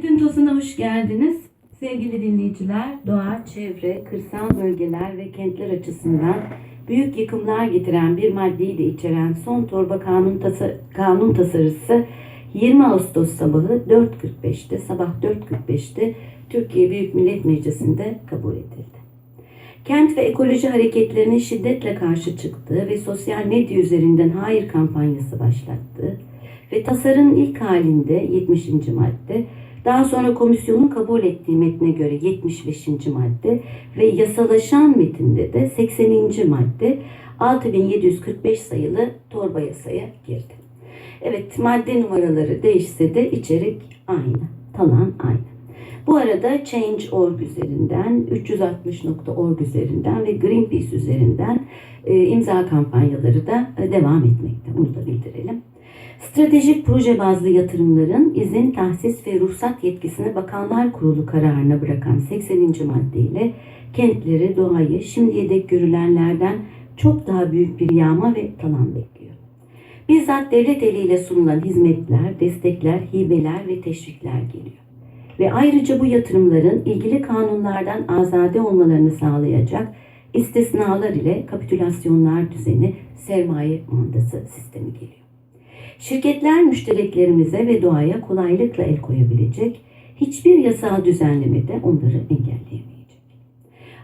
Kentin Tosu'na hoş geldiniz. Sevgili dinleyiciler, doğa, çevre, kırsal bölgeler ve kentler açısından büyük yıkımlar getiren bir maddeyi de içeren son torba kanun, tasa- kanun tasarısı 20 Ağustos sabahı 4.45'te, sabah 4.45'te Türkiye Büyük Millet Meclisi'nde kabul edildi. Kent ve ekoloji hareketlerinin şiddetle karşı çıktığı ve sosyal medya üzerinden hayır kampanyası başlattığı ve tasarının ilk halinde 70. madde, daha sonra komisyonun kabul ettiği metne göre 75. madde ve yasalaşan metinde de 80. madde 6745 sayılı torba yasaya girdi. Evet madde numaraları değişse de içerik aynı, talan aynı. Bu arada Change.org üzerinden, 360.org üzerinden ve Greenpeace üzerinden e, imza kampanyaları da e, devam etmekte. Bunu da bildirelim. Stratejik proje bazlı yatırımların izin, tahsis ve ruhsat yetkisini Bakanlar Kurulu kararına bırakan 80. maddeyle kentleri, doğayı şimdiye dek görülenlerden çok daha büyük bir yağma ve talan bekliyor. Bizzat devlet eliyle sunulan hizmetler, destekler, hibeler ve teşvikler geliyor. Ve ayrıca bu yatırımların ilgili kanunlardan azade olmalarını sağlayacak istisnalar ile kapitülasyonlar düzeni sermaye mandası sistemi geliyor. Şirketler müştereklerimize ve doğaya kolaylıkla el koyabilecek, hiçbir yasal düzenlemede onları engelleyemeyecek.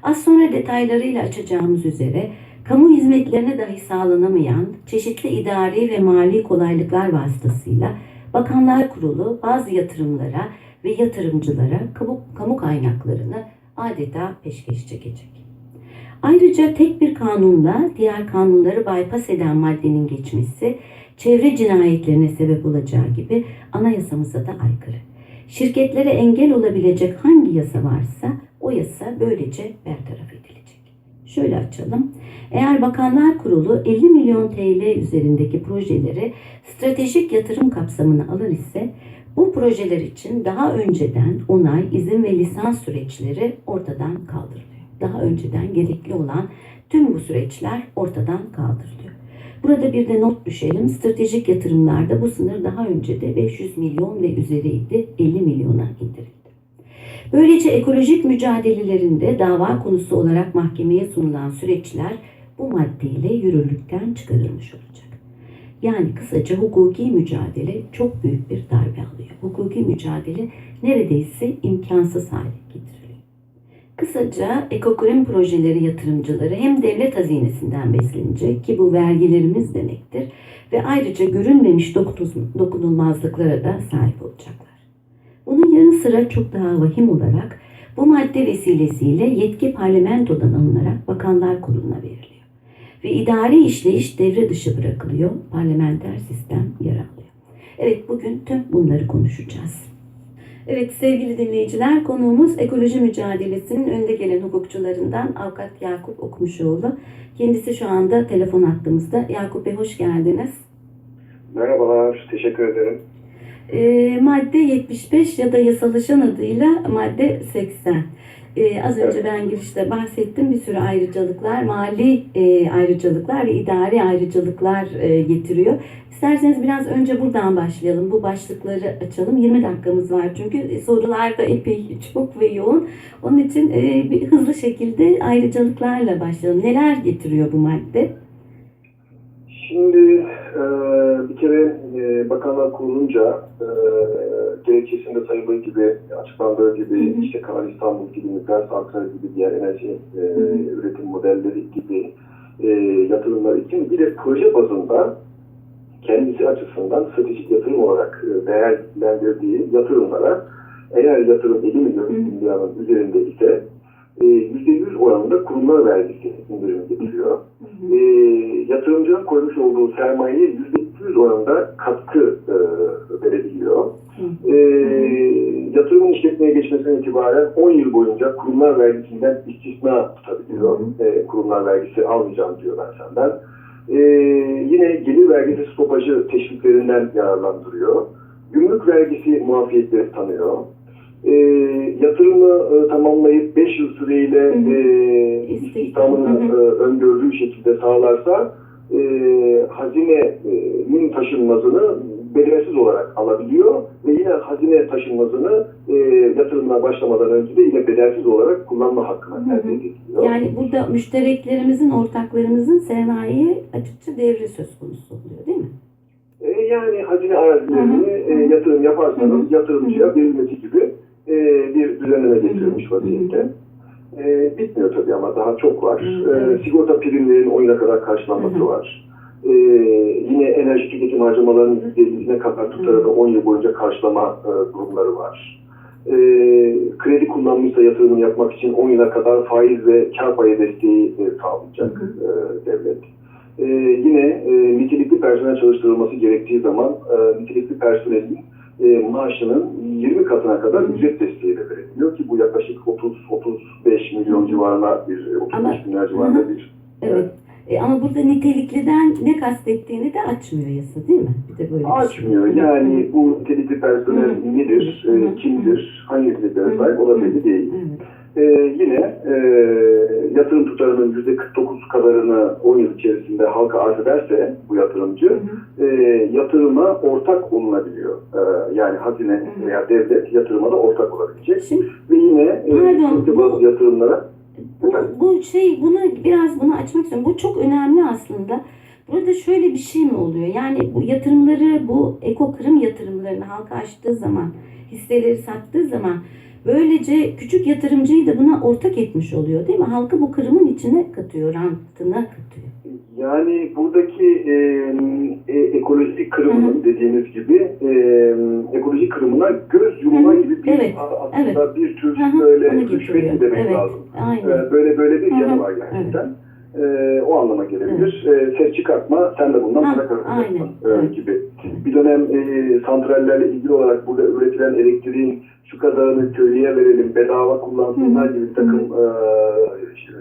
Az sonra detaylarıyla açacağımız üzere kamu hizmetlerine dahi sağlanamayan çeşitli idari ve mali kolaylıklar vasıtasıyla Bakanlar Kurulu bazı yatırımlara ve yatırımcılara kamu, kamu kaynaklarını adeta peşkeş çekecek. Ayrıca tek bir kanunla diğer kanunları bypass eden maddenin geçmesi çevre cinayetlerine sebep olacağı gibi anayasamıza da aykırı. Şirketlere engel olabilecek hangi yasa varsa o yasa böylece bertaraf edilecek. Şöyle açalım. Eğer Bakanlar Kurulu 50 milyon TL üzerindeki projeleri stratejik yatırım kapsamına alır ise bu projeler için daha önceden onay, izin ve lisans süreçleri ortadan kaldırılıyor. Daha önceden gerekli olan tüm bu süreçler ortadan kaldırılıyor. Burada bir de not düşelim. Stratejik yatırımlarda bu sınır daha önce de 500 milyon ve üzeriydi. 50 milyona indirildi. Böylece ekolojik mücadelelerinde dava konusu olarak mahkemeye sunulan süreçler bu maddeyle yürürlükten çıkarılmış olacak. Yani kısaca hukuki mücadele çok büyük bir darbe alıyor. Hukuki mücadele neredeyse imkansız hale getiriliyor. Kısaca ekokrem projeleri yatırımcıları hem devlet hazinesinden beslenecek ki bu vergilerimiz demektir ve ayrıca görünmemiş dokunulmazlıklara da sahip olacaklar. Bunun yanı sıra çok daha vahim olarak bu madde vesilesiyle yetki parlamentodan alınarak bakanlar kuruluna veriliyor. Ve idari işleyiş devre dışı bırakılıyor, parlamenter sistem yer alıyor. Evet bugün tüm bunları konuşacağız. Evet sevgili dinleyiciler konuğumuz ekoloji mücadelesinin önde gelen hukukçularından avukat Yakup Okumuşoğlu. Kendisi şu anda telefon hattımızda. Yakup Bey hoş geldiniz. Merhabalar, teşekkür ederim. Ee, madde 75 ya da yasalaşan adıyla madde 80. Ee, az önce ben girişte bahsettim bir sürü ayrıcalıklar, mali e, ayrıcalıklar ve idari ayrıcalıklar e, getiriyor. İsterseniz biraz önce buradan başlayalım. Bu başlıkları açalım. 20 dakikamız var çünkü sorular da epey çok ve yoğun. Onun için e, bir hızlı şekilde ayrıcalıklarla başlayalım. Neler getiriyor bu madde? Şimdi e, bir kere e, bakanlar kurulunca e, gerekçesinde sayıldığı gibi, açıklandığı gibi, Hı hı. işte Kanal İstanbul gibi, nükleer santral gibi diğer enerji e, üretim modelleri gibi e, yatırımlar için bir de proje bazında kendisi açısından stratejik yatırım olarak e, değerlendirdiği yatırımlara eğer yatırım 50 milyon milyarın üzerinde ise e, %100 oranında kurumlar vergisi indirimi getiriyor. e, yatırımcının koymuş olduğu sermayeye %200 oranında katkı e. E, yatırımın işletmeye geçmesinden itibaren 10 yıl boyunca kurumlar vergisinden istisna tutabiliyor. E, kurumlar vergisi almayacağım diyor ben senden. E, yine gelir vergisi stopajı teşviklerinden yararlandırıyor. Gümrük vergisi muafiyetleri tanıyor. E, yatırımı e, tamamlayıp 5 yıl süreyle e, istihdamını e, öngördüğü şekilde sağlarsa e, hazinenin taşınmazını bedelsiz olarak alabiliyor ve yine hazine taşınmazını e, yatırımına başlamadan önce de yine bedelsiz olarak kullanma hakkına elde ediliyor. Yani burada müştereklerimizin, ortaklarımızın sermayeye açıkça devri söz konusu oluyor değil mi? E, yani hazine arazilerini e, yatırım yaparsanız Hı hı. yatırımcıya verilmesi gibi e, bir düzenleme getirilmiş vaziyette. E, bitmiyor tabii ama daha çok var. Hı, E, evet. sigorta primlerinin oyuna kadar karşılanması Hı hı. var. E, yine enerji tüketim harcamalarının %50'sine kadar tutarını 10 yıl boyunca karşılama e, durumları var. E, kredi kullanmışsa yatırımını yapmak için 10 yıla kadar faiz ve kar payı desteği e, sağlayacak e, devlet. Ee, yine e, nitelikli personel çalıştırılması gerektiği zaman e, nitelikli personelin e, maaşının 20 katına kadar ücret desteği de veriliyor ki bu yaklaşık 30-35 milyon civarına bir, e, 35 Ama- milyar civarında bir Evet. E, ama burada nitelikliden ne kastettiğini de açmıyor yasa değil mi? Bir de böyle şey. açmıyor. Hı hı. Yani bu nitelikli personel Hı. nedir, Hı hı. e, kimdir, hangi niteliklere Hı. sahip o da belli Hı. değil. Evet. Ee, yine e, yatırım tutarının %49 kadarını 10 yıl içerisinde halka arz ederse bu yatırımcı Hı hı. e, yatırıma ortak olunabiliyor. E, yani hazine Hı. veya devlet yatırıma da ortak olabilecek. Şimdi Ve yine e, Pardon, bu- yatırımlara bu, bu şey bunu biraz bunu açmak istiyorum. Bu çok önemli aslında. Burada şöyle bir şey mi oluyor? Yani bu yatırımları, bu ekokırım yatırımlarını halka açtığı zaman, hisseleri sattığı zaman böylece küçük yatırımcıyı da buna ortak etmiş oluyor değil mi? Halkı bu kırımın içine katıyor, rantına katıyor. yani buradaki e, e, ekolojik kırımının Hı hı. dediğiniz gibi e, ekolojik kırımına göz yumma Hı hı. gibi bir Evet, aslında bir tür Hı hı, böyle rüşvet demek Evet, lazım. aynen. Ee, böyle böyle bir Hı hı, yanı var gerçekten. Ee, o anlama gelebilir. Ee, ses çıkartma, sen de bundan Ha, para kazanacaksın aynen, ee, gibi. Bir dönem e, santrallerle ilgili olarak burada üretilen elektriğin şu kadarını köylüye verelim, bedava kullansınlar gibi bir takım e, işte,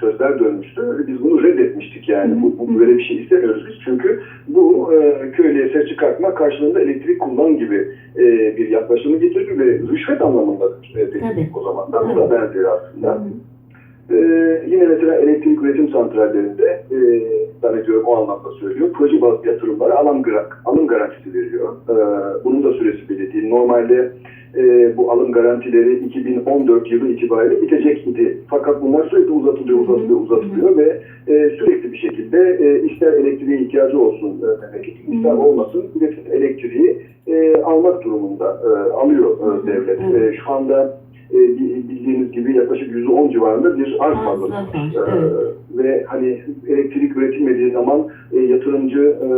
sözler dönmüştü. Biz bunu reddetmiştik yani. Hı Bu, bu böyle bir şey istemiyoruz biz. Çünkü bu e, köylüye ses çıkartma karşılığında elektrik kullan gibi e, bir yaklaşımı getirir ve rüşvet anlamındadır. E, dedik o zaman da. Bu da benziyor Hı aslında. hı. Ee, yine mesela elektrik üretim santrallerinde e, zannediyorum o anlamda söylüyor. Proje bazlı yatırımlara alım, alım garantisi veriyor. Ee, bunun da süresi belli değil. Normalde e, bu alım garantileri 2014 yılı itibariyle bitecek idi. Fakat bunlar sürekli uzatılıyor, Hı hı, uzatılıyor, uzatılıyor ve e, sürekli bir şekilde e, ister elektriğe ihtiyacı olsun e, memleketin, ister Hı hı. olmasın üretilen elektriği e, almak durumunda e, alıyor Hı hı, e, devlet. evet. E, şu anda e, bi- bildiğiniz gibi yaklaşık %10 civarında bir arz Fazla fazlası var. evet. Ve hani elektrik üretilmediği zaman e, yatırımcı e,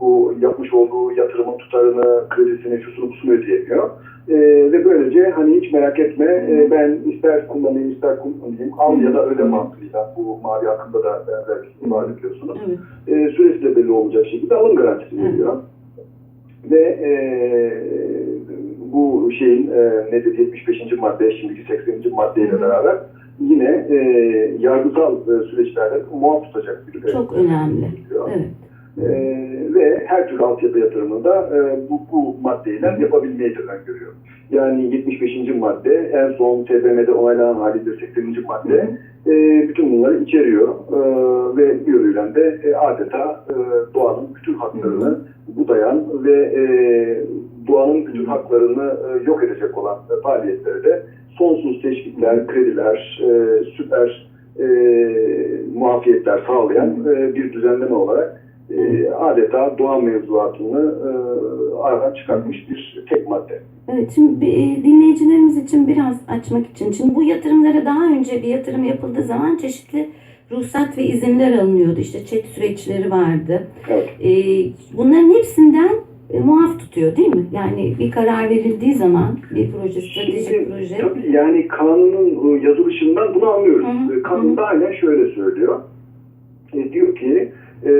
bu yapmış olduğu yatırımın tutarını, kredisini, şusunu busunu ödeyemiyor. E, ve böylece hani hiç merak etme e, ben ister kullanayım ister kullanayım al ya da öde Hı hı. mantığıyla bu mavi hakkında da benzer bir var biliyorsunuz Evet. e, süresi de belli olacak şekilde alım garantisi veriyor. Ve e, bu şeyin e, nedir 75. madde, şimdiki 80. maddeyle beraber yine e, yargısal e, süreçlerde muaf tutacak bir e, Çok önemli. Evet. E, ve her türlü altyapı yatırımında e, bu, bu maddeyle yapabilmeyi de öngörüyor. Yani 75. madde en son TBMM'de onaylanan haliyle 80. madde e, bütün bunları içeriyor e, ve yönüyle de e, adeta e, doğanın bütün haklarını budayan ve e, doğanın bütün haklarını e, yok edecek olan e, faaliyetlere de sonsuz teşvikler, krediler, e, süper e, muafiyetler sağlayan e, bir düzenleme olarak e, adeta doğa mevzuatını e, aradan çıkartmış bir tek madde. Evet, şimdi e, dinleyicilerimiz için biraz açmak için. Şimdi bu yatırımlara daha önce bir yatırım yapıldığı zaman çeşitli ruhsat ve izinler alınıyordu. İşte çek süreçleri vardı. Evet. E, bunların hepsinden e, muaf tutuyor değil mi? Yani bir karar verildiği zaman bir proje, stratejik Şimdi, proje. Tabii yani kanunun yazılışından bunu anlıyoruz. Hı hı, E, Kanunda aynen şöyle söylüyor. E, diyor ki e,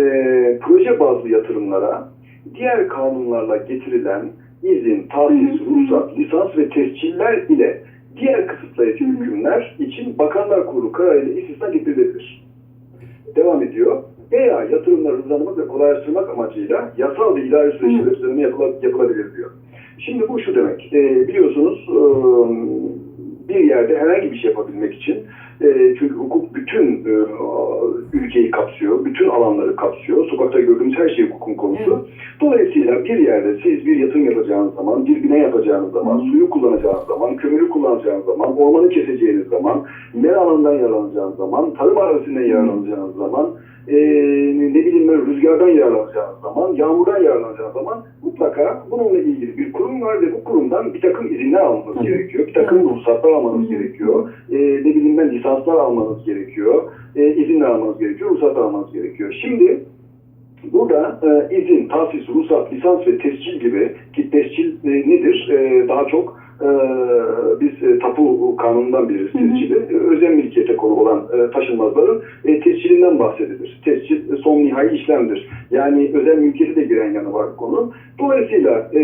proje bazlı yatırımlara diğer kanunlarla getirilen izin, tahsis, ruhsat, lisans ve tesciller ile diğer kısıtlayıcı hükümler için Bakanlar Kurulu kararıyla istisna getirilebilir. Devam ediyor. Veya yatırımları hızlandırmak ve kolaylaştırmak amacıyla yasal ve idari süreçlere Hı. düzenleme yapıla- yapılabilir diyor. Şimdi bu şu demek. E, biliyorsunuz e, bir yerde herhangi bir şey yapabilmek için e, çünkü hukuk bütün e, ülkeyi kapsıyor, bütün alanları kapsıyor. Sokakta gördüğümüz her şey hukukun konusu. Dolayısıyla bir yerde siz bir yatırım yapacağınız zaman, bir bina yapacağınız zaman, suyu kullanacağınız zaman, kömürü kullanacağınız zaman, ormanı keseceğiniz zaman, mera alanından yararlanacağınız zaman, tarım arazisinden yararlanacağınız zaman, e, ne bileyim ben rüzgardan yararlanacağınız zaman, yağmurdan yararlanacağınız zaman mutlaka bununla ilgili bir kurum var ve bu kurumdan bir takım izinler almanız Tabii. gerekiyor. Bir takım ruhsatlar almanız gerekiyor. E, ne bileyim ben lisanslar almanız gerekiyor. E, izinler almanız gerekiyor, ruhsatlar almanız gerekiyor. Şimdi Burada e, izin, tahsis, ruhsat, lisans ve tescil gibi ki tescil e, nedir? E, daha çok e, biz e, tapu kanunundan biliriz tescili. E, özel mülkiyete konu olan e, taşınmazların e, tescilinden bahsedilir. Tescil e, son nihai işlemdir. Yani özel mülkiyete de giren yanı var bu konunun. Dolayısıyla e,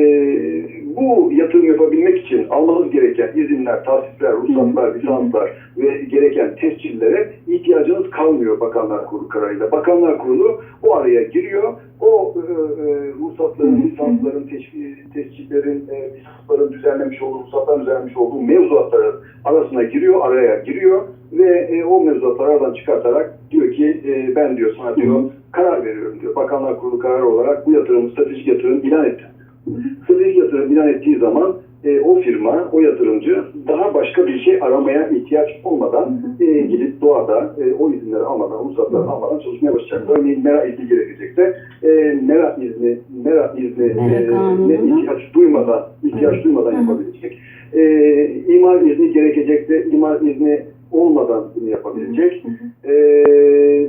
bu yatırım yapabilmek için almanız gereken izinler, tahsisler, ruhsatlar, lisanslar ve gereken tescillere ihtiyacınız kalmıyor Bakanlar Kurulu kararıyla. Bakanlar Kurulu o araya giriyor. O e, e, ruhsatların, lisansların, tescillerin, e, lisansların düzenlemiş olduğu, ruhsatların düzenlemiş olduğu mevzuatların arasına giriyor, araya giriyor ve e, o mevzuatları aradan çıkartarak diyor ki e, ben diyor sana diyor karar veriyorum diyor. Bakanlar Kurulu kararı olarak bu yatırımı stratejik yatırım ilan ettim. Stratejik yatırım ilan ettiği zaman e, o firma, o yatırımcı daha başka bir şey aramaya ihtiyaç olmadan e, gidip doğada e, o izinleri almadan, ruhsatları almadan çalışmaya başlayacak. Örneğin mera izni gerekecekse e, mera izni, mera izni e, ne ihtiyaç duymadan, ihtiyaç duymadan yapabilecek. E, imar izni gerekecekse imar izni olmadan bunu yapabilecek. E,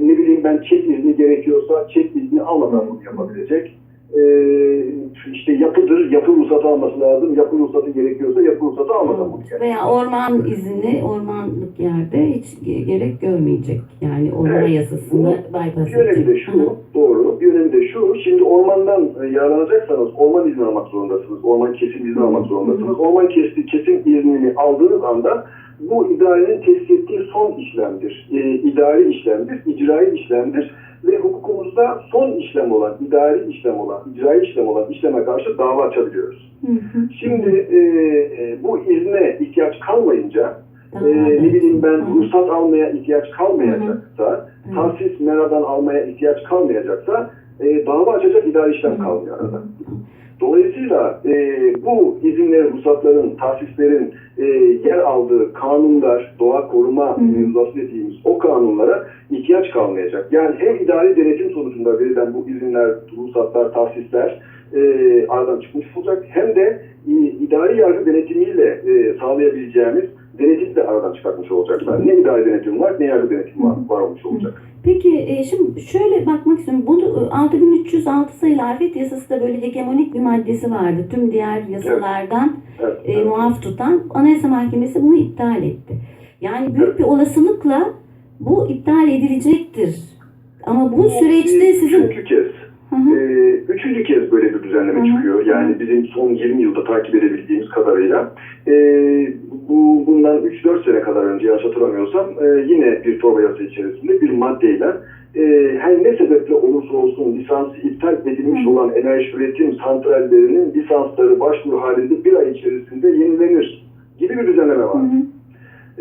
ne bileyim ben çek izni gerekiyorsa çek izni almadan bunu yapabilecek. E, işte yapıdır, yapı ruhsatı alması lazım. Yapı ruhsatı gerekiyorsa yapı ruhsatı almadan bunu yapacak. Veya orman izni ormanlık yerde hiç ge- gerek görmeyecek. Yani orman Evet. yasasını bypass Bir önemi de edecek. şu, doğru. Bir önemi de şu, şimdi ormandan e, yararlanacaksanız orman izni almak zorundasınız. Orman kesim izni almak zorundasınız. Orman kesti, kesim iznini aldığınız anda bu idarenin tesis ettiği son işlemdir. E, idari işlemdir, icrai işlemdir. Ve hukukumuzda son işlem olan, idari işlem olan, icrai işlem olan işleme karşı dava açabiliyoruz. Hı hı. Şimdi e, e, bu izne ihtiyaç kalmayınca ee, ne bileyim ben ruhsat almaya ihtiyaç kalmayacaksa, tahsis meradan almaya ihtiyaç kalmayacaksa e, dava açacak idari işlem kalmıyor arada. Dolayısıyla e, bu izinlerin, ruhsatların, tahsislerin e, yer aldığı kanunlar, doğa koruma mevzuatı dediğimiz o kanunlara ihtiyaç kalmayacak. Yani hem idari denetim sonucunda verilen bu izinler, ruhsatlar, tahsisler e, aradan çıkmış olacak hem de e, idari yargı denetimiyle e, sağlayabileceğimiz denetim de aradan çıkartmış olacaklar. Ne idari denetim var ne yargı denetimi var, var olmuş olacak. Peki e, şimdi şöyle bakmak istiyorum. Bu e, 6306 sayılı afet yasası da böyle hegemonik bir maddesi vardı. Tüm diğer yasalardan Evet, e, evet. muaf tutan Anayasa Mahkemesi bunu iptal etti. Yani büyük bir olasılıkla bu iptal edilecektir. Ama bu süreçte bir sizin Üçüncü kez. Hı hı. Ee, üçüncü kez böyle bir düzenleme Hı hı. çıkıyor. Yani bizim son 20 yılda takip edebildiğimiz kadarıyla. Ee, bu bundan 3-4 sene kadar önce yanlış hatırlamıyorsam e, yine bir torba yasa içerisinde bir maddeyle e, her ne sebeple olursa olsun lisansı iptal edilmiş Hı olan enerji üretim santrallerinin lisansları başvuru halinde bir ay içerisinde yenilenir gibi bir düzenleme var. Hı hı.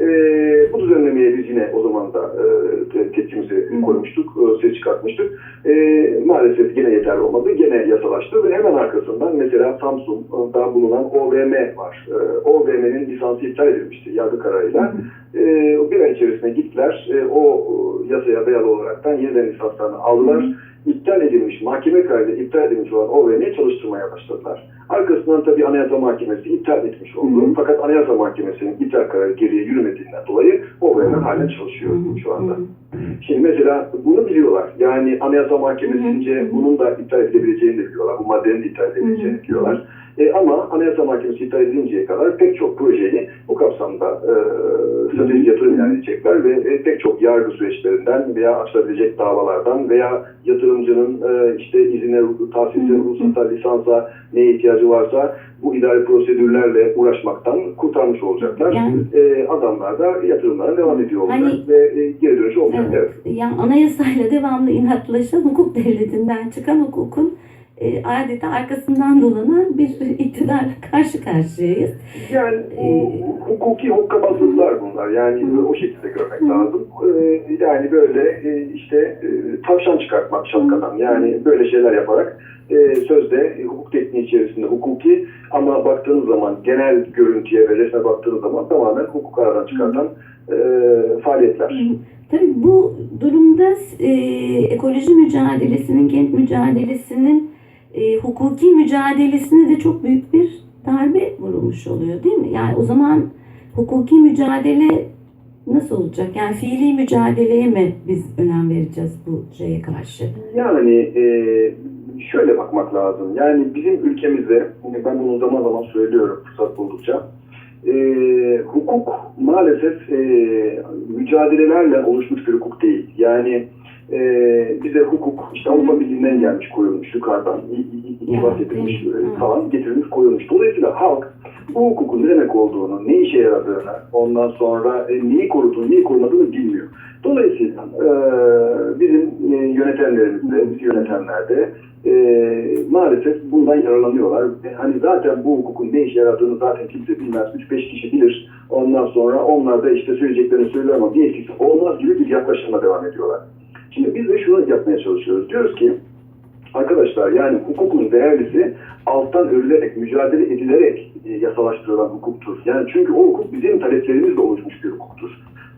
Ee, bu düzenlemeye biz yine o zaman da e, te- tepkimizi Hı. koymuştuk, e, ses çıkartmıştık. Ee, maalesef gene yeterli olmadı, gene yasalaştı ve hemen arkasından mesela Samsun'da bulunan OVM var. Ee, OVM'nin lisansı iptal edilmişti yargı kararıyla. Ee, bir ay içerisinde gittiler, e, o e, yasaya dayalı olaraktan yeniden lisanslarını aldılar. İptal edilmiş, mahkeme kararıyla iptal edilmiş olan OVM'yi çalıştırmaya başladılar. Arkasından tabii Anayasa Mahkemesi iptal etmiş oldu. Hı hı. Fakat Anayasa Mahkemesi'nin iptal kararı geriye yürümediğinden dolayı OVM halen çalışıyor Hı şu anda. Hı hı. Şimdi mesela bunu biliyorlar. Yani Anayasa Mahkemesi'nce bunun da iptal edilebileceğini de biliyorlar. Bu maddenin de iptal edilebileceğini Hı hı. biliyorlar. E, ama Anayasa Mahkemesi iptal edinceye kadar pek çok projeyi bu kapsamda e, stratejik yatırım ilan edecekler ve e, pek çok yargı süreçlerinden veya açılabilecek davalardan veya yatırımcının e, işte izine, tahsise, ruhsata, lisansa neye ihtiyacı varsa bu idari prosedürlerle uğraşmaktan kurtarmış olacaklar. Yani- E, adamlar da yatırımlarına devam ediyor olacak Hani- ve e, geri dönüşü olacak. Evet. Evet. Yani anayasayla devamlı inatlaşan hukuk devletinden çıkan hukukun e, adeta arkasından dolanan bir iktidarla karşı karşıyayız. Yani bu hukuki hokkabazlıklar bunlar. Yani o şekilde görmek lazım. Ee, Yani böyle e, işte e, tavşan çıkartmak şapkadan. Yani böyle şeyler yaparak e, sözde e, hukuk tekniği içerisinde hukuki ama baktığınız zaman genel görüntüye ve resme baktığınız zaman tamamen hukuk aradan çıkartan e, faaliyetler. Tabii bu durumda e, ekoloji mücadelesinin, kent mücadelesinin e, hukuki mücadelesine de çok büyük bir darbe vurulmuş oluyor değil mi? Yani o zaman hukuki mücadele nasıl olacak? Yani fiili mücadeleye mi biz önem vereceğiz bu şeye karşı? Yani e, şöyle bakmak lazım. Yani bizim ülkemizde, ben bunu zaman zaman söylüyorum fırsat buldukça, e, hukuk maalesef e, mücadelelerle oluşmuş bir hukuk değil. Yani e, bize hukuk işte Avrupa Birliği'nden gelmiş koyulmuş yukarıdan i- i- i- Ya, itibat edilmiş e, falan getirilmiş koyulmuş. Dolayısıyla halk bu hukukun ne demek olduğunu, ne işe yaradığını, ondan sonra e, neyi koruduğunu, neyi korumadığını bilmiyor. Dolayısıyla e, bizim e, yönetenlerimiz de, bizi yönetenler de e, maalesef bundan yararlanıyorlar. Hani zaten bu hukukun ne işe yaradığını zaten kimse bilmez. 3-5 kişi bilir. Ondan sonra onlar da işte söyleyeceklerini söyler ama bir etkisi olmaz gibi bir yaklaşımla devam ediyorlar. Şimdi biz de şunu yapmaya çalışıyoruz. Diyoruz ki arkadaşlar yani hukukun değerlisi alttan örülerek, mücadele edilerek e, yasalaştırılan hukuktur. Yani çünkü o hukuk bizim taleplerimizle oluşmuş bir hukuktur.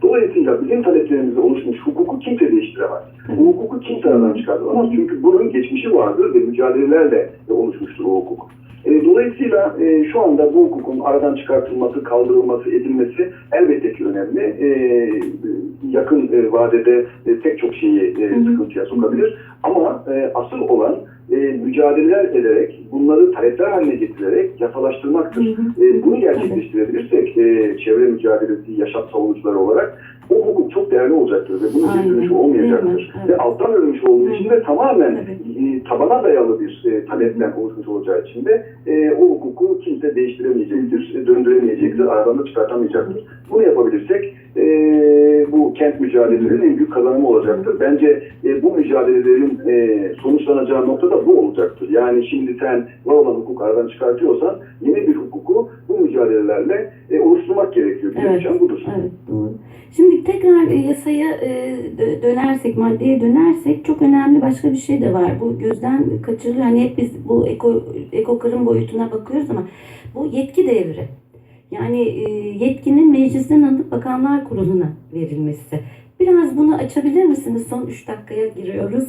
Dolayısıyla bizim taleplerimizle oluşmuş hukuku kimse değiştiremez. Bu hukuku kimse aradan çıkartamaz. Çünkü bunun geçmişi vardır ve mücadelelerle oluşmuştur o hukuk. E, dolayısıyla e, şu anda bu hukukun aradan çıkartılması, kaldırılması, edilmesi elbette ki önemli. E, yakın e, vadede e, pek çok şeyi e, sıkıntıya sokabilir. Ama e, asıl olan e, mücadeleler ederek, bunları talepler haline getirerek yasalaştırmaktır. E, bunu gerçekleştirebilirsek e, çevre mücadelesi, yaşam savunucuları olarak o hukuk çok değerli olacaktır ve bunun bir dönüşü olmayacaktır. mi? Evet. Ve alttan örülmüş olduğu Hı. için de tamamen Tabii. e, tabana dayalı bir e, talepten oluşmuş olacağı için de e, o hukuku kimse değiştiremeyecektir, e, döndüremeyecektir, aradan da çıkartamayacaktır. Bunu yapabilirsek e, bu kent mücadelelerinin en büyük kazanımı olacaktır. Bence e, bu mücadelelerin e, sonuçlanacağı nokta da bu olacaktır. Yani şimdi sen var olan hukuk aradan çıkartıyorsan yeni bir hukuku bu mücadelelerle e, oluşturmak gerekiyor. Bizim Evet. budur. Evet doğru. Şimdi tekrar e, yasaya e, dö- dönersek, maddeye dönersek çok önemli başka bir şey de var. Bu gözden kaçırılıyor. Hani hep biz bu eko, ekokırım boyutuna bakıyoruz ama bu yetki devri. Yani e, yetkinin meclisten alınıp bakanlar kuruluna verilmesi. Biraz bunu açabilir misiniz? Son 3 dakikaya giriyoruz.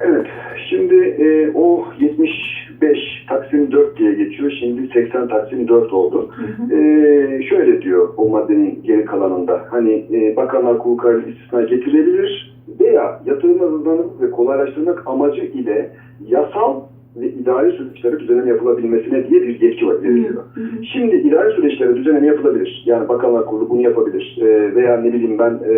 Evet, şimdi e, o 75 Taksim 4 diye geçiyor. Şimdi 80 Taksim 4 oldu. Hı hı. E, şöyle diyor o maddenin geri kalanında. Hani e, bakanlar kurulu kararı istisna getirilebilir veya yatırımı hızlandırmak ve kolaylaştırmak amacı ile yasal ve idari süreçlere düzenleme yapılabilmesine diye bir yetki var veriliyor. Şimdi idari süreçlere düzenleme yapılabilir. Yani Bakanlar Kurulu bunu yapabilir. Ee, veya ne bileyim ben e,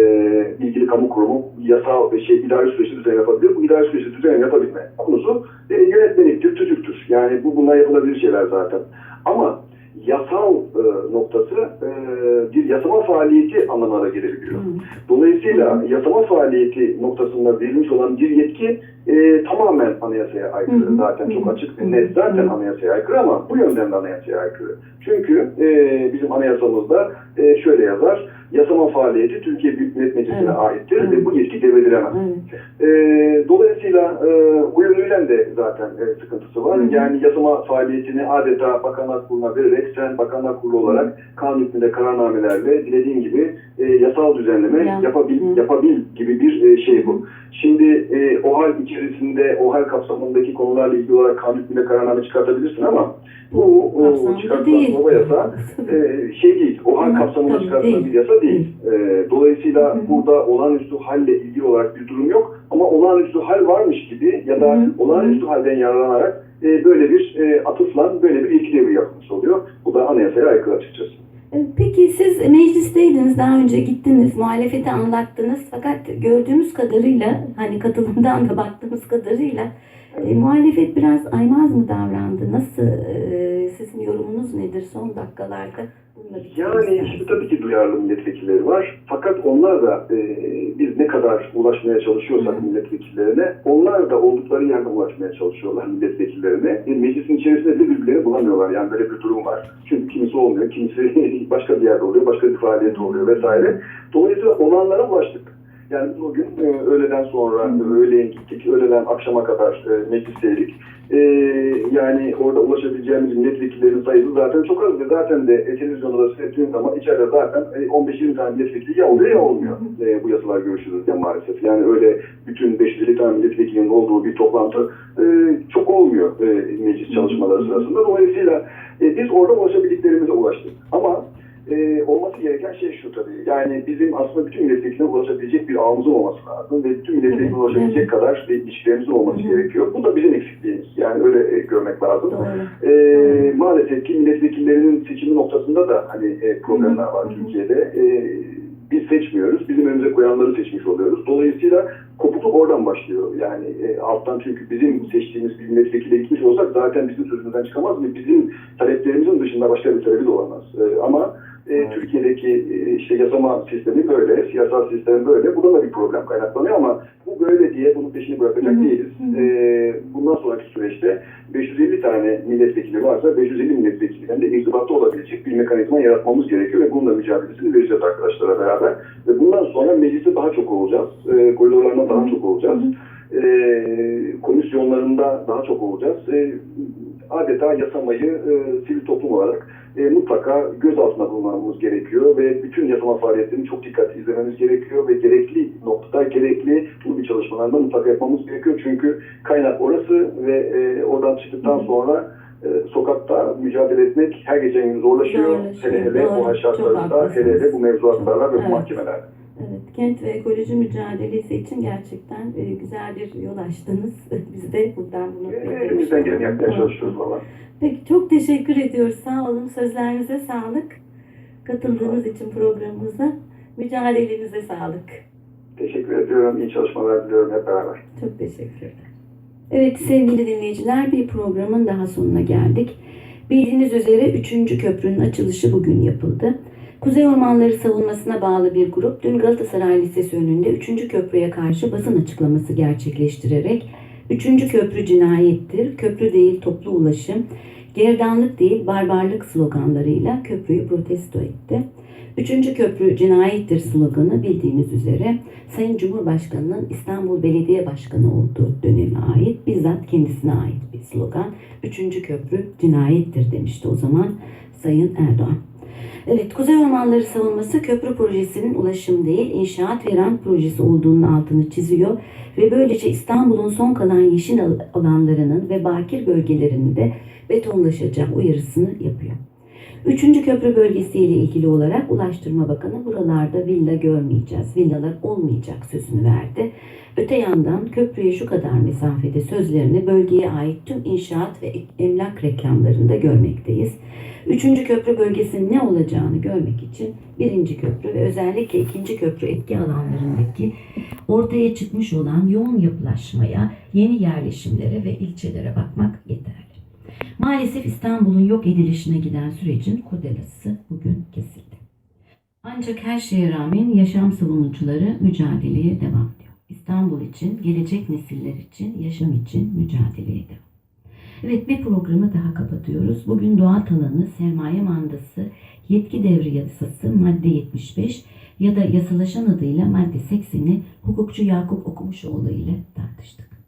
ilgili kamu kurumu yasal şey idari süreçte düzenleme yapabilir. Bu idari süreçte düzenleme yapabilme konusu e, yönetmeliktir, tüzüktür. Yani bu bunlar yapılabilir şeyler zaten. Ama yasal e, noktası e, bir yasama faaliyeti anlamına gelebiliyor. Hı. Dolayısıyla yasama faaliyeti noktasında verilmiş olan bir yetki e, tamamen anayasaya aykırı. Hı hı. Zaten Hı çok hı. açık ve net. Zaten Hı. anayasaya aykırı ama bu yönden de anayasaya aykırı. Çünkü e, bizim anayasamızda e, şöyle yazar. Yasama faaliyeti Türkiye Büyük Millet Meclisi'ne Evet. aittir Evet. ve bu yetki devredilemez. Evet. E, dolayısıyla e, bu yönüyle de zaten e, sıkıntısı var. Hı. Yani yasama faaliyetini adeta Bakanlar Kurulu'na vererek sen Bakanlar Kurulu olarak kanun hükmünde kararnamelerle dilediğin gibi e, yasal düzenleme Ya. yapabil, Hı. yapabil gibi bir e, şey bu. Şimdi e, OHAL içerisinde, OHAL kapsamındaki konularla ilgili olarak kanun hükmünde kararname çıkartabilirsin ama bu o, Kapsamında çıkartılan baba yasa e, şey değil, OHAL kapsamında çıkartılan bir yasa değil. E, dolayısıyla burada olağanüstü halle ilgili olarak bir durum yok ama olağanüstü hal varmış gibi ya da olağanüstü halden yararlanarak e, böyle bir e, atıfla böyle bir ilki devri yapmış oluyor. Bu da anayasaya aykırı açıkçası. E, Peki siz meclisteydiniz, daha önce gittiniz, muhalefeti anlattınız. Fakat gördüğümüz kadarıyla, hani katılımdan da baktığımız kadarıyla e, muhalefet biraz aymaz mı davrandı? Nasıl, e, sizin yorumunuz nedir son dakikalarda bu Yani şimdi tabii ki duyarlı milletvekilleri var. Fakat onlar da e, biz ne kadar ulaşmaya çalışıyorsak Hı. milletvekillerine onlar da oldukları yerde ulaşmaya çalışıyorlar milletvekillerine. E, meclisin içerisinde de birbirlerini bulamıyorlar. Yani böyle bir durum var. Çünkü kimisi olmuyor, kimisi başka bir yerde oluyor, başka bir faaliyet oluyor vesaire. Dolayısıyla olanlara ulaştık. Yani biz o gün e, öğleden sonra, Hı. öğleyin gittik, öğleden akşama kadar e, meclisteydik. E, yani orada ulaşabileceğimiz milletvekillerinin sayısı zaten çok azdı. Zaten de e, televizyonda da seyrettiğim zaman içeride zaten e, 15-20 tane milletvekili ya oluyor ya olmuyor e, bu yasalar görüşülürken maalesef. Yani öyle bütün 550 tane milletvekilinin olduğu bir toplantı e, çok olmuyor e, meclis çalışmaları sırasında. Dolayısıyla e, biz orada ulaşabildiklerimize ulaştık. Ama e, olması gereken şey şu tabii. Yani bizim aslında bütün milletvekiline ulaşabilecek bir ağımızın olması lazım ve bütün milletvekiline ulaşabilecek kadar bir ilişkilerimizin olması gerekiyor. Bu da bizim eksikliğimiz. Yani öyle e, görmek lazım. E, maalesef ki milletvekillerinin seçimi noktasında da hani e, problemler var. Türkiye'de. E, biz seçmiyoruz. Bizim önümüze koyanları seçmiş oluyoruz. Dolayısıyla kopukluk oradan başlıyor. Yani e, alttan çünkü bizim seçtiğimiz bir milletvekili gitmiş olsak zaten bizim sözümüzden çıkamaz ve bizim taleplerimizin dışında başka bir talebi de olamaz. E, ama e, Evet. Türkiye'deki e, işte yasama sistemi böyle, siyasal sistem böyle. Buradan da bir problem kaynaklanıyor ama bu böyle diye bunun peşini bırakacak değiliz. E, bundan sonraki süreçte 550 tane milletvekili varsa 550 milletvekilinden de irtibatta olabilecek bir mekanizma yaratmamız gerekiyor ve bununla mücadelesini vereceğiz arkadaşlara beraber. Ve bundan sonra mecliste daha çok olacağız. E, koridorlarında daha çok olacağız. E, komisyonlarında daha çok olacağız. E, adeta yasamayı e, sivil toplum olarak e, mutlaka göz altına bulmamız gerekiyor ve bütün yasama faaliyetlerini çok dikkatli izlememiz gerekiyor ve gerekli noktada gerekli bir çalışmalarda mutlaka yapmamız gerekiyor. Çünkü kaynak orası ve e, oradan çıktıktan sonra sokakta mücadele etmek her geçen gün zorlaşıyor. Zorlaşıyor, Hele hele doğru. bu hal Çok şartlarında, haklısınız. hele hele bu mevzuatlarla ve bu Evet. mahkemelerde. Evet, kent ve ekoloji mücadelesi için gerçekten e, güzel bir yol açtınız. Biz de buradan bunu E, Elimizden geleni yapmaya çalışıyoruz valla. Peki çok teşekkür ediyoruz. Sağ olun. Sözlerinize sağlık. Katıldığınız için programımıza. Mücadelenize sağlık. Teşekkür ediyorum. İyi çalışmalar diliyorum hep beraber. Çok teşekkürler. Evet sevgili dinleyiciler bir programın daha sonuna geldik. Bildiğiniz üzere 3. köprünün açılışı bugün yapıldı. Kuzey Ormanları savunmasına bağlı bir grup dün Galatasaray Lisesi önünde 3. köprüye karşı basın açıklaması gerçekleştirerek 3. köprü cinayettir, köprü değil toplu ulaşım, gerdanlık değil barbarlık sloganlarıyla köprüyü protesto etti. Üçüncü köprü cinayettir sloganı bildiğiniz üzere Sayın Cumhurbaşkanı'nın İstanbul Belediye Başkanı olduğu döneme ait, bizzat kendisine ait bir slogan. Üçüncü köprü cinayettir demişti o zaman Sayın Erdoğan. Evet, Kuzey Ormanları savunması köprü projesinin ulaşım değil, inşaat ve rant projesi olduğunun altını çiziyor ve böylece İstanbul'un son kalan yeşil al- alanlarının ve bakir bölgelerinin de betonlaşacağı uyarısını yapıyor. Üçüncü köprü bölgesiyle ilgili olarak Ulaştırma Bakanı buralarda villa görmeyeceğiz, villalar olmayacak sözünü verdi. Öte yandan köprüye şu kadar mesafede sözlerini bölgeye ait tüm inşaat ve emlak reklamlarında görmekteyiz. Üçüncü köprü bölgesinin ne olacağını görmek için birinci köprü ve özellikle ikinci köprü etki alanlarındaki ortaya çıkmış olan yoğun yapılaşmaya, yeni yerleşimlere ve ilçelere bakmak yeterli. Maalesef İstanbul'un yok edilişine giden sürecin kurdelası bugün kesildi. Ancak her şeye rağmen yaşam savunucuları mücadeleye devam ediyor. İstanbul için, gelecek nesiller için, yaşam için mücadeleye devam. Evet bir programı daha kapatıyoruz. Bugün doğal alanı, sermaye mandası, yetki devri yasası madde 75 ya da yasalaşan adıyla madde 80'i hukukçu Yakup Okumuşoğlu ile tartıştık.